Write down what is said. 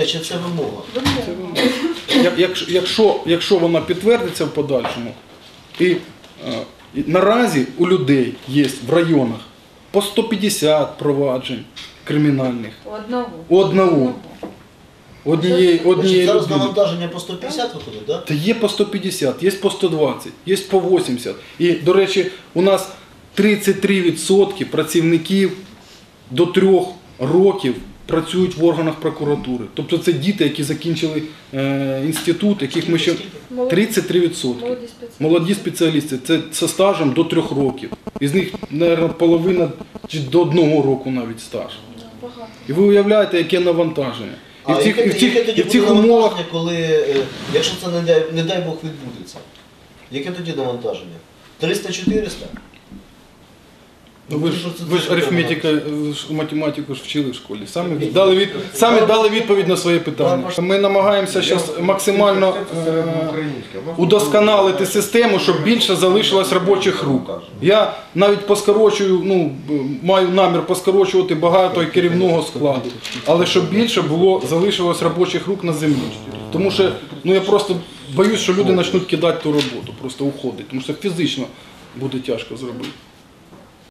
акція чи це вимога? Як- якщо- Якщо, якщо вона підтвердиться в подальшому, і, е, і наразі у людей є в районах по 150 проваджень кримінальних. Одного. У одного. Однієї, однієї Зараз людини. навантаження по 150 виходить, так? Та є по 150, є по 120, є по 80. І, до речі, у нас 33% працівників до 3 років працюють в органах прокуратури. Тобто це діти, які закінчили е, інститут, яких ми ще 33%. Молоді спеціалісти. Це зі стажем до 3 років. Із них, мабуть, половина чи до одного року навіть стаж. І ви уявляєте, яке навантаження. І А в цих, яке, і в цих, яке тоді і в цих буде умовах коли, е, якщо це не дай, не дай Бог відбудеться? Яке тоді навантаження? 300-400? Ну, ви ж, ви ж арифметика, ви ж математику ж вчили в школі. Самі дали, від, самі дали відповідь на своє питання. Ми намагаємося зараз максимально е, удосконалити систему, щоб більше залишилось робочих рук. Я навіть поскорочую, ну, маю намір поскорочувати багато і керівного складу, але щоб більше було залишилось робочих рук на землі. Тому що ну, я просто боюсь, що люди почнуть кидати ту роботу, просто уходить, тому що фізично буде тяжко зробити.